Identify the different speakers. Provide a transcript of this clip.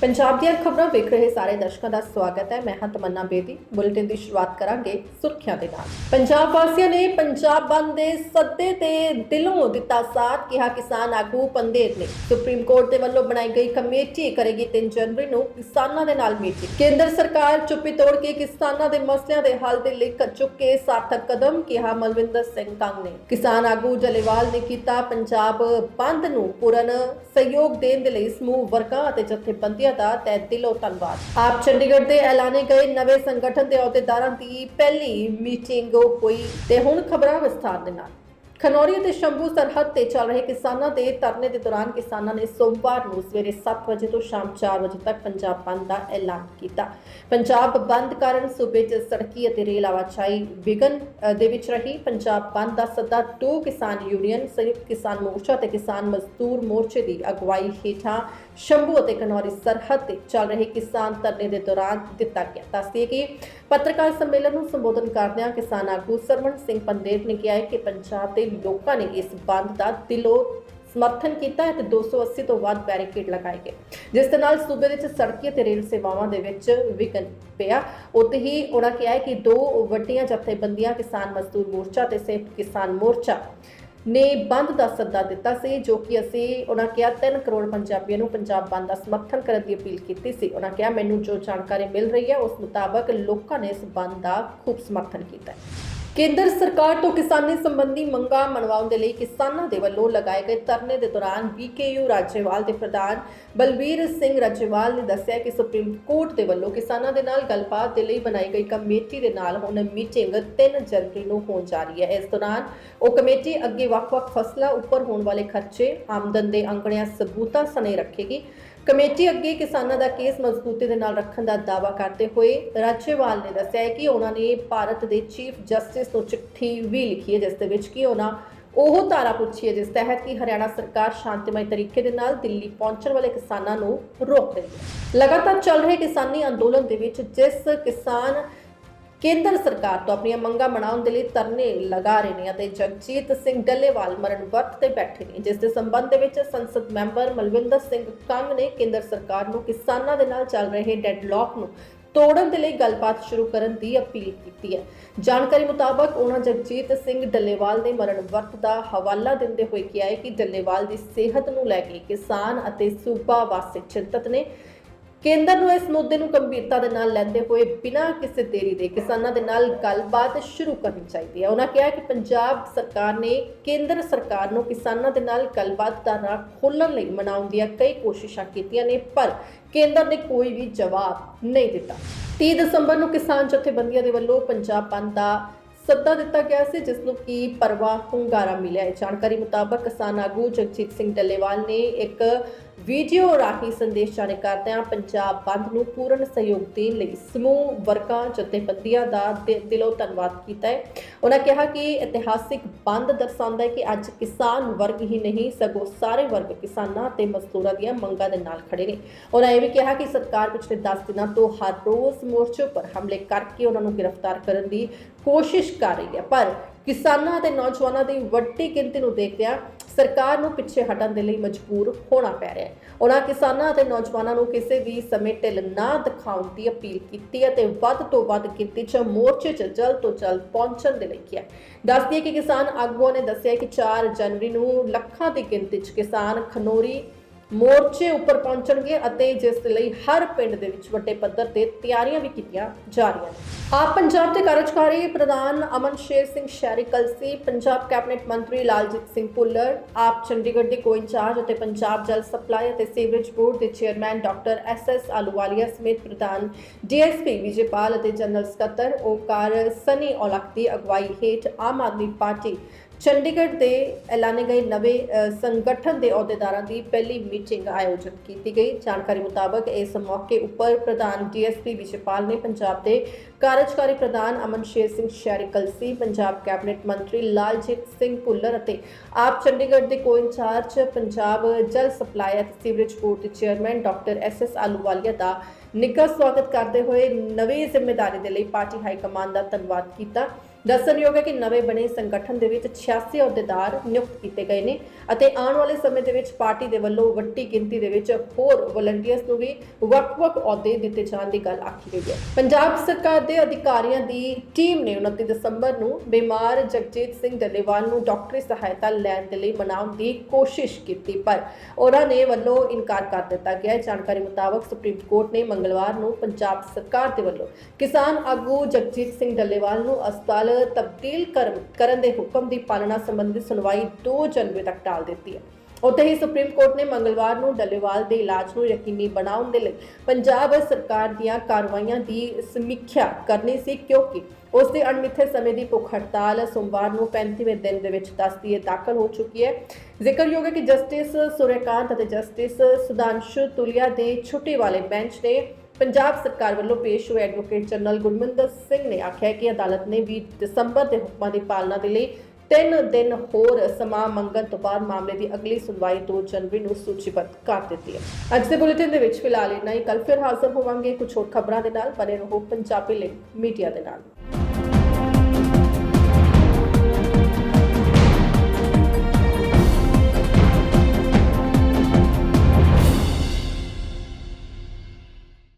Speaker 1: ਪੰਜਾਬ ਦੀਆਂ ਖਬਰਾਂ ਵੇਖ ਰਹੇ ਸਾਰੇ ਦਰਸ਼ਕਾਂ ਦਾ ਸਵਾਗਤ ਹੈ। ਮੈਂ ਹਾਂ ਤਮੰਨਾ ਬੇਦੀ। ਬੁਲੇਟਿਨ ਦੀ ਸ਼ੁਰੂਆਤ ਕਰਾਂਗੇ ਸੁਰਖੀਆਂ ਦੇ ਨਾਲ। ਪੰਜਾਬ ਵਾਸੀਆਂ ਨੇ ਪੰਜਾਬ ਬੰਦ ਦੇ ਸੱਦੇ ਤੇ ਦਿਲੋਂ ਦਿੱਤਾ ਸਾਥ, ਕਿਹਾ ਕਿਸਾਨ ਆਗੂ ਪੰਦੇਰ ਨੇ। ਸੁਪਰੀਮ ਕੋਰਟ ਦੇ ਵੱਲੋਂ ਬਣਾਈ ਗਈ ਕਮੇਟੀ ਕਰੇਗੀ 3 ਜਨਵਰੀ ਨੂੰ ਕਿਸਾਨਾਂ ਦੇ ਨਾਲ ਮੀਟਿੰਗ। ਕੇਂਦਰ ਸਰਕਾਰ ਚੁੱਪੀ ਤੋੜ ਕੇ ਕਿਸਾਨਾਂ ਦੇ ਮਸਲਿਆਂ ਦੇ ਹੱਲ ਦੇ ਲਈ ਚੁੱਕ ਕੇ ਸਾਰਥਕ ਕਦਮ, ਕਿਹਾ ਮਲਵਿੰਦਰ ਸਿੰਘ ਕੰਗ ਨੇ। ਕਿਸਾਨ ਆਗੂ ਜਲੇਵਾਲ ਨੇ ਕੀਤਾ ਪੰਜਾਬ ਬੰਦ ਨੂੰ ਪੂਰਨ ਸਹਿਯੋਗ ਦੇਣ ਦੇ ਲਈ ਸਮੂਹ ਵਰਗਾਂ ਅਤੇ ਜਥੇਬੰਦੀਆਂ ਦਾ ਤਹਿ ਦਿਲੋਂ ਧੰਨਵਾਦ। ਆਪ ਚੰਡੀਗੜ੍ਹ ਦੇ ਐਲਾਨੇ ਗਏ ਨਵੇਂ ਸੰਗਠਨ ਦੇ ਅਹੁਦੇਦਾਰਾਂ ਦੀ ਪਹਿਲੀ ਮੀਟਿੰਗ ਹੋਈ ਤੇ ਹੁਣ ਖਬਰਾਂ ਵਿਸਥਾਰ ਦੇ ਨਾਲ। ਖਨੌਰੀ ਅਤੇ ਸ਼ੰਭੂ ਸਰਹੱਦ ਤੇ ਚੱਲ ਰਹੇ ਕਿਸਾਨਾਂ ਦੇ ਧਰਨੇ ਦੇ ਦੌਰਾਨ ਕਿਸਾਨਾਂ ਨੇ ਸੋਮਵਾਰ ਨੂੰ ਸਵੇਰੇ 7 ਵਜੇ ਤੋਂ ਸ਼ਾਮ 4 ਵਜੇ ਤੱਕ ਪੰਜਾਬ ਬੰਦ ਦਾ ਐਲਾਨ ਕੀਤਾ। ਪੰਜਾਬ ਬੰਦ ਕਾਰਨ ਸੂਬੇ 'ਚ ਸੜਕੀ ਅਤੇ ਰੇਲ ਆਵਾਜਾਈ ਵਿਘਨ ਦੇ ਵਿੱਚ ਰਹੀ। ਪੰਜਾਬ ਬੰਦ ਦਾ ਸੱਦਾ ਦੋ ਕਿਸਾਨ ਯੂਨੀਅਨ, ਸੰਯੁਕਤ ਕਿਸਾਨ ਮੋਰਚਾ ਤੇ ਕਿਸਾਨ ਮਜ਼ਦੂਰ ਮੋਰਚੇ ਦੀ ਅਗਵਾਈ ਹੇਠਾਂ ਸ਼ੰਭੂ ਅਤੇ ਖਨੌਰੀ ਸਰਹੱਦ ਤੇ ਚੱਲ ਰਹੇ ਕਿਸਾਨ ਧਰਨੇ ਦੇ ਦੌਰਾਨ ਦਿੱਤਾ ਗਿਆ। ਦੱਸਦੀਏ ਕਿ ਪੱਤਰਕਾਰ ਸੰਮੇਲਨ ਨੂੰ ਸੰਬੋਧਨ ਕਰਦਿਆਂ ਕਿਸਾਨ ਆਗੂ ਸਰਵਣ ਸਿੰਘ ਪੰਦੇਰ ਨੇ ਕਿਹਾ ਕਿ ਪੰਜਾਬ ਦੇ ਲੋਕਾਂ ਨੇ ਇਸ ਬੰਦ ਦਾ ਦਿਲੋਂ ਸਮਰਥਨ ਕੀਤਾ ਤੇ 280 ਤੋਂ ਵੱਧ ਬੈਰੀਕੇਡ ਲਗਾਏ ਗਏ। ਜਿਸ ਦੇ ਨਾਲ ਸੂਬੇ ਵਿੱਚ ਸੜਕੀ ਅਤੇ ਰੇਲ ਸੇਵਾਵਾਂ ਦੇ ਵਿੱਚ ਵਿਘਨ ਪਿਆ। ਉੱਥੇ ਹੀ ਉਹਨਾਂ ਕਿਹਾ ਹੈ ਕਿ ਦੋ ਵੱਡੀਆਂ ਜਥੇਬੰਦੀਆਂ ਕਿਸਾਨ ਮਜ਼ਦੂਰ ਮੋਰਚਾ ਤੇ ਸੰਯੁਕਤ ਕਿਸਾਨ ਮੋਰਚਾ ਨੇ ਬੰਦ ਦਾ ਸੱਦਾ ਦਿੱਤਾ ਸੀ, ਜੋ ਕਿ ਅਸੀਂ ਉਹਨਾਂ ਕਿਹਾ 3 ਕਰੋੜ ਪੰਜਾਬੀਆਂ ਨੂੰ ਪੰਜਾਬ ਬੰਦ ਦਾ ਸਮਰਥਨ ਕਰਨ ਦੀ ਅਪੀਲ ਕੀਤੀ ਸੀ। ਉਹਨਾਂ ਕਿਹਾ, ਮੈਨੂੰ ਜੋ ਜਾਣਕਾਰੀ ਮਿਲ ਰਹੀ ਹੈ, ਉਸ ਮੁਤਾਬਕ ਲੋਕਾਂ ਨੇ ਇਸ ਬੰਦ ਦਾ ਖੂਬ ਸਮਰਥਨ ਕੀਤਾ ਹੈ। ਕੇਂਦਰ ਸਰਕਾਰ ਤੋਂ ਕਿਸਾਨੀ ਸੰਬੰਧੀ ਮੰਗਾਂ ਮਨਵਾਉਣ ਦੇ ਲਈ ਕਿਸਾਨਾਂ ਦੇ ਵੱਲੋਂ ਲਗਾਏ ਗਏ ਧਰਨੇ ਦੇ ਦੌਰਾਨ ਬੀਕੇਯੂ ਰਾਜੇਵਾਲ ਦੇ ਪ੍ਰਧਾਨ ਬਲਬੀਰ ਸਿੰਘ ਰਾਜੇਵਾਲ ਨੇ ਦੱਸਿਆ ਕਿ ਸੁਪਰੀਮ ਕੋਰਟ ਦੇ ਵੱਲੋਂ ਕਿਸਾਨਾਂ ਦੇ ਨਾਲ ਗੱਲਬਾਤ ਦੇ ਲਈ ਬਣਾਈ ਗਈ ਕਮੇਟੀ ਦੇ ਨਾਲ ਹੁਣ ਮੀਟਿੰਗ 3 ਜਨਵਰੀ ਨੂੰ ਹੋਣ ਜਾ ਰਹੀ ਹੈ। ਇਸ ਦੌਰਾਨ ਉਹ ਕਮੇਟੀ ਅੱਗੇ ਵੱਖ-ਵੱਖ ਫਸਲਾਂ ਉੱਪਰ ਹੋਣ ਵਾਲੇ ਖਰਚੇ, ਆਮਦਨ ਦੇ ਅੰਕੜਿਆਂ ਸਬੂਤਾਂ ਸਣੇ ਰੱਖੇਗੀ। ਕਮੇਟੀ ਅੱਗੇ ਕਿਸਾਨਾਂ ਦਾ ਕੇਸ ਮਜ਼ਬੂਤੀ ਦੇ ਨਾਲ ਰੱਖਣ ਦਾ ਦਾਅਵਾ ਕਰਦੇ ਹੋਏ ਰਾਜੇਵਾਲ ਨੇ ਦੱਸਿਆ ਹੈ ਕਿ ਉਹਨਾਂ ਨੇ ਭਾਰਤ ਦੇ ਚੀਫ ਜਸਟਿਸ ਨੂੰ ਚਿੱਠੀ ਵੀ ਲਿਖੀ ਹੈ, ਜਿਸ ਦੇ ਵਿੱਚ ਕਿ ਉਹਨਾਂ ਉਹ ਧਾਰਾ ਪੁੱਛੀ ਹੈ, ਜਿਸ ਤਹਿਤ ਕਿ ਹਰਿਆਣਾ ਸਰਕਾਰ ਸ਼ਾਂਤੀਮਈ ਤਰੀਕੇ ਦੇ ਨਾਲ ਦਿੱਲੀ ਪਹੁੰਚਣ ਵਾਲੇ ਕਿਸਾਨਾਂ ਨੂੰ ਰੋਕ ਰਹੀ ਹੈ। ਲਗਾਤਾਰ ਚੱਲ ਰਹੇ ਕਿਸਾਨੀ ਅੰਦੋਲਨ ਦੇ ਵਿੱਚ ਜਿਸ ਕਿਸਾਨ ਕੇਂਦਰ ਸਰਕਾਰ ਤੋਂ ਆਪਣੀਆਂ ਮੰਗਾਂ ਬਣਾਉਣ ਦੇ ਲਈ ਧਰਨੇ ਲਗਾ ਰਹੇ ਨੇ ਅਤੇ ਜਗਜੀਤ ਸਿੰਘ ਡੱਲੇਵਾਲ ਮਰਨ ਵਰਤ ਤੇ ਬੈਠੇ ਨੇ, ਜਿਸ ਦੇ ਸੰਬੰਧ ਦੇ ਵਿੱਚ ਸੰਸਦ ਮੈਂਬਰ ਮਲਵਿੰਦਰ ਸਿੰਘ ਕੰਗ ਨੇ ਕੇਂਦਰ ਸਰਕਾਰ ਨੂੰ ਕਿਸਾਨਾਂ ਦੇ ਨਾਲ ਚੱਲ ਰਹੇ ਡੈਡਲੌਕ ਨੂੰ ਤੋੜਨ ਦੇ ਲਈ ਗੱਲਬਾਤ ਸ਼ੁਰੂ ਕਰਨ ਦੀ ਅਪੀਲ ਕੀਤੀ ਹੈ। ਜਾਣਕਾਰੀ ਮੁਤਾਬਕ ਉਹਨਾਂ ਜਗਜੀਤ ਸਿੰਘ ਡੱਲੇਵਾਲ ਨੇ ਮਰਨ ਵਰਤ ਦਾ ਹਵਾਲਾ ਦਿੰਦੇ ਹੋਏ ਕਿਹਾ ਹੈ ਕਿ ਡੱਲੇਵਾਲ ਦੀ ਸਿਹਤ ਨੂੰ ਲੈ ਕੇ ਕਿਸਾਨ ਅਤੇ ਸੂਬਾ ਵਾਸੀ ਚਿੰਤਤ ਨੇ ਕੇਂਦਰ ਨੂੰ ਇਸ ਮੁੱਦੇ ਨੂੰ ਗੰਭੀਰਤਾ ਦੇ ਨਾਲ ਲੈਂਦੇ ਹੋਏ ਬਿਨਾਂ ਕਿਸੇ ਦੇਰੀ ਦੇ ਕਿਸਾਨਾਂ ਦੇ ਨਾਲ ਗੱਲਬਾਤ ਸ਼ੁਰੂ ਕਰਨੀ ਚਾਹੀਦੀ ਹੈ। ਉਹਨਾਂ ਕਿਹਾ ਕਿ ਪੰਜਾਬ ਸਰਕਾਰ ਨੇ ਕੇਂਦਰ ਸਰਕਾਰ ਨੂੰ ਕਿਸਾਨਾਂ ਦੇ ਨਾਲ ਗੱਲਬਾਤ ਦਾ ਰਾਹ ਖੋਲ੍ਹਣ ਲਈ ਮਨਾਉਣ ਦੀਆਂ ਕਈ ਕੋਸ਼ਿਸ਼ਾਂ ਕੀਤੀਆਂ ਨੇ, ਪਰ ਕੇਂਦਰ ਨੇ ਕੋਈ ਵੀ ਜਵਾਬ ਨਹੀਂ ਦਿੱਤਾ। 30 ਦਸੰਬਰ ਨੂੰ ਕਿਸਾਨ ਜਥੇਬੰਦੀਆਂ ਦੇ ਵੱਲੋਂ ਪੰਜਾਬ ਬੰਦ ਦਾ ਸੱਦਾ ਦਿੱਤਾ ਗਿਆ ਸੀ, ਜਿਸ ਨੂੰ ਕੀ ਪਰਵਾ ਹੁੰਗਾਰਾ ਮਿਲਿਆ ਹੈ। ਜਾਣਕਾਰੀ ਮੁਤਾਬਕ ਕਿਸਾਨ ਆਗੂ ਜਗਜੀਤ ਸਿੰਘ ਡੱਲੇਵਾਲ ਨੇ ਇੱਕ ਵੀਡੀਓ ਰਾਹੀਂ ਸੰਦੇਸ਼ ਜਾਰੀ ਕਰਦਿਆਂ ਪੰਜਾਬ ਬੰਦ ਨੂੰ ਪੂਰਨ ਸਹਿਯੋਗ ਦੇਣ ਲਈ ਸਮੂਹ ਵਰਗਾਂ, ਜਥੇਬੰਦੀਆਂ ਦਾ ਦਿਲੋਂ ਧੰਨਵਾਦ ਕੀਤਾ ਹੈ। ਉਹਨਾਂ ਕਿਹਾ ਕਿ ਇਤਿਹਾਸਿਕ ਬੰਦ ਦਰਸਾਉਂਦਾ ਹੈ ਕਿ ਅੱਜ ਕਿਸਾਨ ਵਰਗ ਹੀ ਨਹੀਂ, ਸਗੋਂ ਸਾਰੇ ਵਰਗ ਕਿਸਾਨਾਂ ਤੇ ਮਜ਼ਦੂਰਾਂ ਦੀਆਂ ਮੰਗਾਂ ਦੇ ਨਾਲ ਖੜੇ ਨੇ। ਉਹਨਾਂ ਇਹ ਵੀ ਕਿਹਾ ਕਿ ਸਰਕਾਰ ਪਿਛਲੇ 10 ਦਿਨਾਂ ਤੋਂ ਹਰ ਰੋਜ਼ ਮੋਰਚੇ ਉੱਪਰ ਹਮਲੇ ਕਰਕੇ ਉਹਨਾਂ ਨੂੰ ਗ੍ਰਿਫਤਾਰ ਕਰਨ ਦੀ ਕੋਸ਼ਿਸ਼ ਕਰ ਰਹੀ ਹੈ, ਪਰ ਕਿਸਾਨਾਂ ਅਤੇ ਨੌਜਵਾਨਾਂ ਦੀ ਵੱਡੀ ਗਿਣਤੀ ਨੂੰ ਦੇਖਦਿਆਂ ਸਰਕਾਰ ਨੂੰ ਪਿੱਛੇ ਹਟਣ ਦੇ ਲਈ ਮਜਬੂਰ ਹੋਣਾ ਪੈ ਰਿਹਾ ਹੈ। ਉਹਨਾਂ ਕਿਸਾਨਾਂ ਅਤੇ ਨੌਜਵਾਨਾਂ ਨੂੰ ਕਿਸੇ ਵੀ ਸਮੇਂ ਢਿੱਲ ਨਾ ਦਿਖਾਉਣ ਦੀ ਅਪੀਲ ਕੀਤੀ ਹੈ ਤੇ ਵੱਧ ਤੋਂ ਵੱਧ ਗਿਣਤੀ 'ਚ ਮੋਰਚੇ 'ਚ ਜਲਦ ਤੋਂ ਜਲਦ ਪਹੁੰਚਣ ਦੇ ਲਈ ਕਿਹਾ। ਦੱਸਦੀ ਹੈ ਕਿ ਕਿਸਾਨ ਆਗੂਆਂ ਨੇ ਦੱਸਿਆ ਕਿ 4 ਜਨਵਰੀ ਨੂੰ ਲੱਖਾਂ ਦੀ ਗਿਣਤੀ 'ਚ ਕਿਸਾਨ ਖਨੋਰੀ ਮੋਰਚੇ ਉੱਪਰ ਪਹੁੰਚਣਗੇ ਅਤੇ ਜਿਸ ਲਈ ਹਰ ਪਿੰਡ ਦੇ ਵਿੱਚ ਵੱਡੇ ਪੱਧਰ ਤੇ ਤਿਆਰੀਆਂ ਵੀ ਕੀਤੀਆਂ ਜਾ ਰਹੀਆਂ ਨੇ। ਆਪ ਪੰਜਾਬ ਦੇ ਕਾਰਜਕਾਰੀ ਪ੍ਰਧਾਨ ਅਮਨ ਸ਼ੇਰ ਸਿੰਘ ਸ਼ਹਿਰੀ ਕਲਸੀ ਪੰਜਾਬ ਕੈਬਨਿਟ ਮੰਤਰੀ ਲਾਲਜੀਤ ਸਿੰਘ ਭੁੱਲਰ, ਆਪ ਚੰਡੀਗੜ੍ਹ ਦੇ ਕੋ ਇੰਚਾਰਜ ਅਤੇ ਪੰਜਾਬ ਜਲ ਸਪਲਾਈ ਅਤੇ ਸੀਵਰੇਜ ਬੋਰਡ ਦੇ chairman doctor S S Ahluwalia ਸਮੇਤ ਪ੍ਰਧਾਨ ਡੀਐਸਪੀ ਵਿਜੇਪਾਲ ਅਤੇ ਜਨਰਲ ਸਕੱਤਰ ਓਕਾਰ ਸਨੀ ਔਲਖ ਦੀ ਅਗਵਾਈ ਹੇਠ ਆਮ ਆਦਮੀ ਪਾਰਟੀ ਚੰਡੀਗੜ੍ਹ ਦੇ ਐਲਾਨੇ ਗਏ ਨਵੇਂ ਸੰਗਠਨ ਦੇ ਅਹੁਦੇਦਾਰਾਂ ਦੀ ਪਹਿਲੀ ਮੀਟਿੰਗ ਆਯੋਜਿਤ ਕੀਤੀ ਗਈ। ਜਾਣਕਾਰੀ ਮੁਤਾਬਕ ਇਸ ਮੌਕੇ ਉੱਪਰ ਪ੍ਰਧਾਨ ਡੀਐਸਪੀ ਵਿਸ਼ੇਪਾਲ ਨੇ ਪੰਜਾਬ ਦੇ ਕਾਰਜਕਾਰੀ ਪ੍ਰਧਾਨ ਅਮਨ ਸ਼ੇਰ ਸਿੰਘ ਸ਼ਹਿਰੀ ਕਲਸੀ ਪੰਜਾਬ ਕੈਬਨਿਟ ਮੰਤਰੀ ਲਾਲਜੀਤ ਸਿੰਘ ਭੁੱਲਰ ਅਤੇ ਆਪ ਚੰਡੀਗੜ੍ਹ ਦੇ ਕੋ ਇੰਚਾਰਜ ਪੰਜਾਬ ਜਲ ਸਪਲਾਈ ਅਤੇ ਸੀਵਰੇਜ ਬੋਰਡ ਦੇ chairman doctor S S Ahluwalia ਦਾ ਨਿੱਘਾ ਸਵਾਗਤ ਕਰਦੇ ਹੋਏ ਨਵੀਂ ਜ਼ਿੰਮੇਵਾਰੀ ਦੇ ਲਈ ਪਾਰਟੀ ਹਾਈ ਕਮਾਂਡ ਦਾ ਧੰਨਵਾਦ ਕੀਤਾ। ਦੱਸਣਯੋਗ ਹੈ ਕਿ ਨਵੇਂ ਬਣੇ ਸੰਗਠਨ ਦੇ ਵਿੱਚ 86 ਅਹੁਦੇਦਾਰ ਨਿਯੁਕਤ ਕੀਤੇ ਗਏ ਨੇ ਅਤੇ ਆਉਣ ਵਾਲੇ ਸਮੇਂ ਦੇ ਵਿੱਚ ਪਾਰਟੀ ਦੇ ਵੱਲੋਂ ਵੱਡੀ ਗਿਣਤੀ ਦੇ ਵਿੱਚ ਹੋਰ ਵਲੰਟੀਅਰਸ ਨੂੰ ਵੀ ਵੱਖ-ਵੱਖ ਅਹੁਦੇ ਦਿੱਤੇ ਜਾਣ ਦੀ ਗੱਲ ਆਖੀ ਗਈ ਹੈ। ਪੰਜਾਬ ਸਰਕਾਰ ਦੇ ਅਧਿਕਾਰੀਆਂ ਦੀ ਟੀਮ ਨੇ 29 ਦਸੰਬਰ ਨੂੰ ਬਿਮਾਰ ਜਗਜੀਤ ਸਿੰਘ ਡੱਲੇਵਾਲ ਨੂੰ ਡਾਕਟਰੀ ਸਹਾਇਤਾ ਲੈਣ ਦੇ ਲਈ ਮਨਾਉਣ ਦੀ ਕੋਸ਼ਿਸ਼ ਕੀਤੀ, ਪਰ ਉਹਨਾਂ ਨੇ ਵੱਲੋਂ ਇਨਕਾਰ ਕਰ ਦਿੱਤਾ ਗਿਆ। ਹੈ ਜਾਣਕਾਰੀ ਮੁਤਾਬਕ ਸੁਪਰੀਮ ਕੋਰਟ ਨੇ ਮੰਗਲਵਾਰ ਨੂੰ ਪੰਜਾਬ ਸਰਕਾਰ ਦੇ ਵੱਲੋਂ ਕਿਸਾਨ ਆਗੂ ਜਗਜੀਤ ਸਿੰਘ ਡੱਲੇਵਾਲ ਨੂੰ ਹਸਪਤਾਲ ਤਬਦੀਲ ਕਰਨ ਦੇ ਹੁਕਮ ਦੀ ਪਾਲਣਾ ਸੰਬੰਧੀ ਸੁਣਵਾਈ 2 ਜਨਵਰੀ ਤੱਕ ਟਾਲ ਦਿੱਤੀ ਹੈ। ਉੱਥੇ ਹੀ ਸੁਪਰੀਮ ਕੋਰਟ ਨੇ ਮੰਗਲਵਾਰ ਨੂੰ ਡੱਲੇਵਾਲ ਦੇ ਇਲਾਜ ਨੂੰ ਯਕੀਨੀ ਬਣਾਉਣ ਦੇ ਲਈ ਪੰਜਾਬ ਸਰਕਾਰ ਦੀਆਂ ਕਾਰਵਾਈਆਂ ਦੀ ਸਮੀਖਿਆ ਕਰਨੀ ਸੀ, ਕਿਉਂਕਿ ਉਸ ਦੀ ਅਣਮਿੱਥੇ ਸਮੇਂ ਦੀ ਭੁੱਖ ਹੜਤਾਲ ਸੋਮਵਾਰ ਨੂੰ 35ਵੇਂ ਦਿਨ ਦੇ ਵਿੱਚ ਦੱਸਦੀ ਦਾਖਲ ਹੋ ਚੁੱਕੀ ਹੈ। ਜ਼ਿਕਰਯੋਗ ਹੈ ਕਿ ਜਸਟਿਸ ਸੂਰਿਆਕਾਂਤ ਅਤੇ ਜਸਟਿਸ ਸੁਧਾਂਸ਼ੂ ਤੁਲੀਆ ਦੇ ਛੁੱਟੀ ਵਾਲੇ ਬੈਂਚ ਨੇ ਪੰਜਾਬ ਸਰਕਾਰ ਵੱਲੋਂ ਪੇਸ਼ ਹੋਏ ਐਡਵੋਕੇਟ ਜਨਰਲ ਗੁਰਮਿੰਦਰ ਸਿੰਘ ਨੇ ਆਖਿਆ ਕਿ ਅਦਾਲਤ ਨੇ 20 ਦਸੰਬਰ ਦੇ ਹੁਕਮਾਂ ਦੀ ਪਾਲਣਾ ਦੇ ਲਈ ਤਿੰਨ ਦਿਨ ਹੋਰ ਸਮਾਂ ਮੰਗਣ ਤੋਂ ਬਾਅਦ ਮਾਮਲੇ ਦੀ ਅਗਲੀ ਸੁਣਵਾਈ 2 ਜਨਵਰੀ ਨੂੰ ਸੂਚੀਬੱਧ ਕਰ ਦਿੱਤੀ ਹੈ। ਅੱਜ ਦੇ ਬੁਲੇਟਿਨ ਦੇ ਵਿੱਚ ਫਿਲਹਾਲ ਇੰਨਾ ਹੀ। ਕੱਲ ਫਿਰ ਹਾਜ਼ਰ ਹੋਵਾਂਗੇ ਕੁਝ ਹੋਰ ਖਬਰਾਂ ਦੇ ਨਾਲ। ਬਨੇ ਰਹੋ ਪੰਜਾਬੀ ਲਿੰਕ ਮੀਡੀਆ ਦੇ ਨਾਲ।